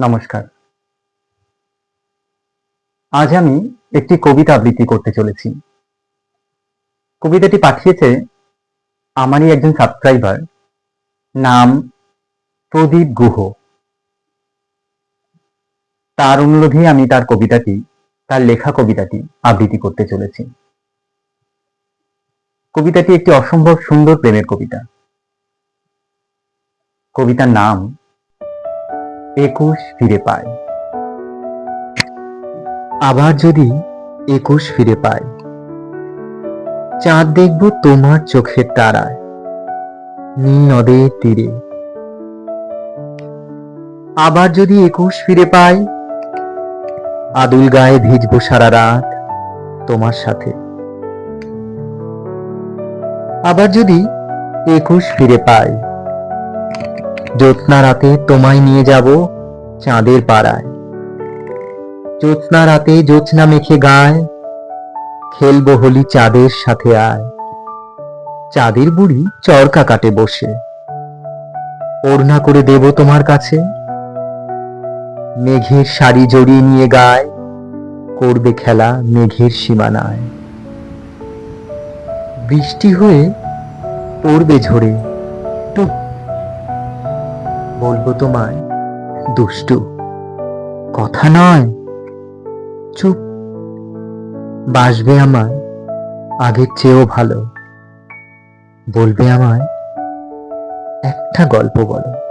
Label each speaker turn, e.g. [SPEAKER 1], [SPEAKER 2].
[SPEAKER 1] নমস্কার। আজ আমি একটি কবিতা আবৃত্তি করতে চলেছি। কবিতাটি পাঠিয়েছে আমারই একজন সাবস্ক্রাইবার, নাম প্রদীপ গুহ। তার অনুরোধে আমি তার কবিতাটি, তার লেখা কবিতাটি আবৃত্তি করতে চলেছি। কবিতাটি একটি অসম্ভব সুন্দর প্রেমের কবিতা। কবিতার নাম একুশ ফিরে পায়। আবার যদি একুশ ফিরে পায়, চাঁদ দেখব তোমার চোখের তারায়, নীল নদের তীরে। আবার যদি একুশ ফিরে পাই আদুল গায়ে ভিজবো সারা রাত তোমার সাথে। আবার যদি একুশ ফিরে পাই জ্যোৎস্না রাতে তোমায় নিয়ে যাব চাঁদের পাড়ায়। জ্যোৎস্না রাতে জ্যোৎস্না মেখে গায়, খেলব হোলি চাঁদের সাথে আয়। চাঁদের বুড়ি চরকা কাটে বসে, ওড়না করে দেব তোমার কাছে। মেঘের শাড়ি জড়িয়ে নিয়ে গায়, করবে খেলা মেঘের সীমানায়। বৃষ্টি হয়ে পড়বে ঝরে টুপ বলব তোমায়, দুষ্টু। কথা নয়। চুপ। বাসবে আমায়, আগের চেয়েও ভালো। বলবে আমায়, একটা গল্প বলো।